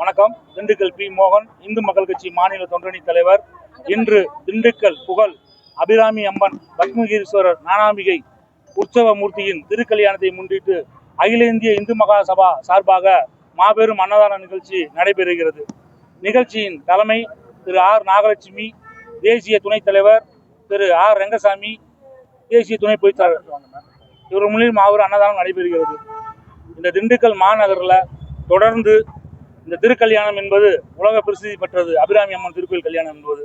வணக்கம். திண்டுக்கல் பி. மோகன் இந்து மக்கள் கட்சி மாநில தொண்டணி தலைவர். இன்று திண்டுக்கல் புகழ் அபிராமி அம்மன் பத்மகீஸ்வரர் நானாம்பிகை உற்சவ மூர்த்தியின் திருக்கல்யாணத்தை முன்னிட்டு அகில இந்திய இந்து மகா சபா சார்பாக மாபெரும் அன்னதான நிகழ்ச்சி நடைபெறுகிறது. நிகழ்ச்சியின் தலைமை திரு ஆர் நாகலட்சுமி தேசிய துணைத் தலைவர் திரு ஆர் ரங்கசாமி தேசிய துணை பொதுச்செயலாளர் இவர் மூலியம் மாபெரும் அன்னதானம் நடைபெறுகிறது. இந்த திண்டுக்கல் மாநகரில் தொடர்ந்து இந்த திருக்கல்யாணம் என்பது உலக பிரசித்தி பெற்றது அபிராமி அம்மன் திருக்கோயில் கல்யாணம் என்பது.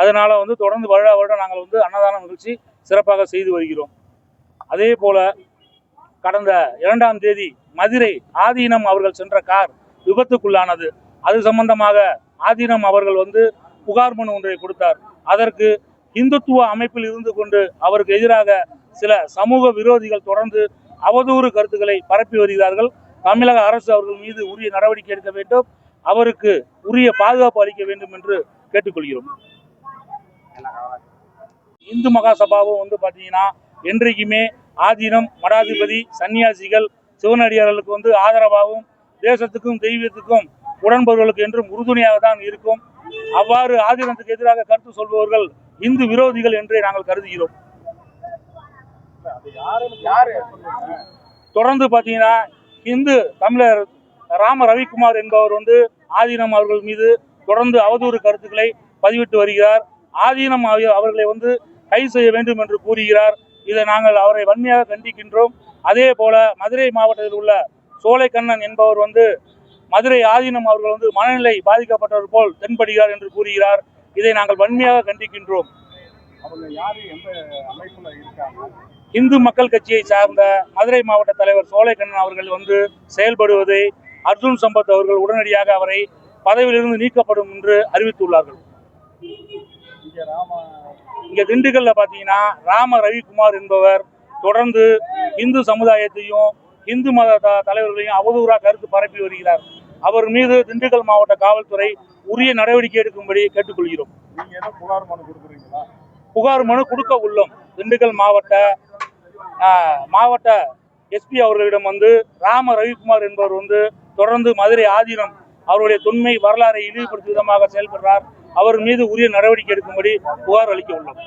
அதனால் வந்து தொடர்ந்து வருட வருடம் நாங்கள் வந்து அன்னதானம் நிகழ்ச்சி சிறப்பாக செய்து வருகிறோம். அதே போல கடந்த இரண்டாம் தேதி மதுரை ஆதீனம் அவர்கள் சென்ற கார் விபத்துக்குள்ளானது. அது சம்பந்தமாக ஆதீனம் அவர்கள் வந்து புகார் மனு ஒன்றை கொடுத்தார். அதற்கு இந்துத்துவ அமைப்பில் இருந்து கொண்டு அவருக்கு எதிராக சில சமூக விரோதிகள் தொடர்ந்து அவதூறு கருத்துக்களை பரப்பி வருகிறார்கள். தமிழக அரசு அவர்கள் மீது உரிய நடவடிக்கை எடுக்க வேண்டும். அவருக்கு உரிய பாதுகாப்பு அளிக்க வேண்டும் என்று கேட்டுக்கொள்கிறோம். இந்து மகா சபாவும் வந்து பார்த்தீங்கன்னா என்றைக்குமே ஆதீனம் மடாதிபதி சன்னியாசிகள் சிவனடியார்களுக்கு வந்து ஆதரவாகவும் தேசத்துக்கும் தெய்வத்துக்கும் உடன்பவர்களுக்கு என்றும் உறுதுணையாக தான் இருக்கும். அவ்வாறு ஆதீனத்துக்கு எதிராக கருத்து சொல்பவர்கள் இந்து விரோதிகள் என்றே நாங்கள் கருதுகிறோம். தொடர்ந்து பார்த்தீங்கன்னா இந்து தமிழர் ராம ரவிக்குமார் என்பவர் வந்து ஆதீனம் அவர்கள் மீது தொடர்ந்து அவதூறு கருத்துக்களை பதிவிட்டு வருகிறார். ஆதீனம் அவ- அவர்களை வந்து கைது செய்ய வேண்டும் என்று கூறுகிறார். இதை நாங்கள் அவரை வன்மையாக கண்டிக்கின்றோம். அதே போல மதுரை மாவட்டத்தில் உள்ள சோலைக்கண்ணன் என்பவர் வந்து மதுரை ஆதீனம் அவர்கள் வந்து மனநிலை பாதிக்கப்பட்டவர் போல் தென்படுகிறார் என்று கூறுகிறார். இதை நாங்கள் வன்மையாக கண்டிக்கின்றோம். இந்து மக்கள் கட்சியை சார்ந்த மதுரை மாவட்ட தலைவர் சோலைக்கண்ணன் அவர்கள் வந்து செயல்படுவதை அர்ஜுன் சம்பத் அவர்கள் உடனடியாக அவரை பதவியிலிருந்து நீக்கப்படும் என்று அறிவித்துள்ளார்கள். இங்க திண்டுக்கல்ல பாத்தீங்கன்னா ராம ரவிக்குமார் என்பவர் தொடர்ந்து இந்து சமுதாயத்தையும் இந்து மத தலைவர்களையும் அவதூறா கருத்து பரப்பி வருகிறார். அவர் மீது திண்டுக்கல் மாவட்ட காவல்துறை உரிய நடவடிக்கை எடுக்கும்படி கேட்டுக்கொள்கிறோம். புகார் மனு கொடுக்குறீங்களா? புகார் மனு கொடுக்க உள்ளோம். திண்டுக்கல் மாவட்ட மாவட்ட எஸ்பி அவர்களிடம் வந்து ராம ரவிக்குமார் என்பவர் வந்து தொடர்ந்து மதுரை ஆதீனம் அவருடைய தொன்மை வரலாறை இழிவுபடுத்தும் விதமாக செயல்படுறார். அவர் மீது உரிய நடவடிக்கை எடுக்கும்படி புகார் அளிக்க உள்ளோம்.